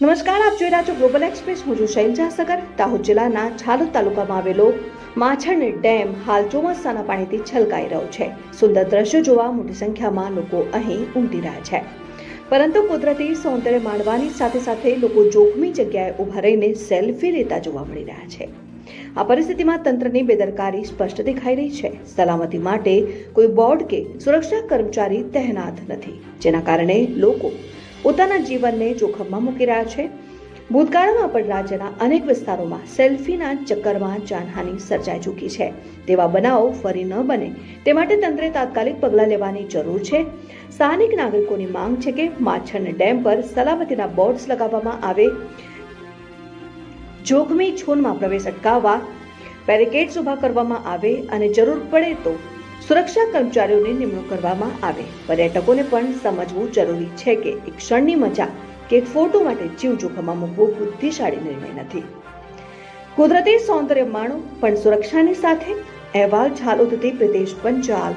નમસ્કાર, આપ જોઈ રહ્યા છો ગ્લોબલ એક્સપ્રેસ હું છું શૈલજા સગર દાહોદ જિલ્લાના ઝાલોદ તાલુકામાં આવેલો માછણ ડેમ હાલ ચોમાસાના પાણીથી છલકાઈ રહ્યો છે. સુંદર દ્રશ્યો જોવા મોટી સંખ્યામાં લોકો અહીં ઉમટી રહ્યા છે. પરંતુ કુદરતી સૌંદર્ય માણવાની સાથે સાથે લોકો જોખમી જગ્યાએ ઊભા રહીને સેલ્ફી લેતા જોવા મળી રહ્યા છે. આ પરિસ્થિતિમાં તંત્રની બેદરકારી સ્પષ્ટ દેખાઈ રહી છે. સલામતી માટે કોઈ બોર્ડ કે સુરક્ષા કર્મચારી તહેનાત નથી, જેના કારણે લોકો પોતાના જીવનને જોખમમાં મૂકી રહ્યા છે. ભૂતકાળમાં પણ રાજ્યના અનેક વિસ્તારોમાં સેલ્ફીના ચક્કરમાં જાનહાનિ સર્જાઈ ચૂકી છે. તેવા બનાવો ફરી ન બને. તે માટે તંત્રે તાત્કાલિક પગલાં લેવાની જરૂર છે. સ્થાનિક નાગરિકોની માંગ છે કે માછણ ડેમ પર સલામતીના બોર્ડ્સ લગાવવામાં આવે. જોખમી છોનમાં પ્રવેશ અટકાવવા. બેરિકેડ્સ ઊભા કરવામાં આવે અને જરૂર પડે તો સુરક્ષા કર્મચારીઓની નિમણૂક કરવામાં આવે. પર્યટકોને પણ સમજવું જરૂરી છે કે એક ક્ષણની મજા કે એક ફોટો માટે જીવ જોખમમાં મૂકવો બુદ્ધિશાળી નિર્ણય નથી. કુદરતી સૌંદર્ય માણો પણ સુરક્ષાની સાથે અહેવાલ, ઝાલોદથી પ્રિતેશ પંચાલ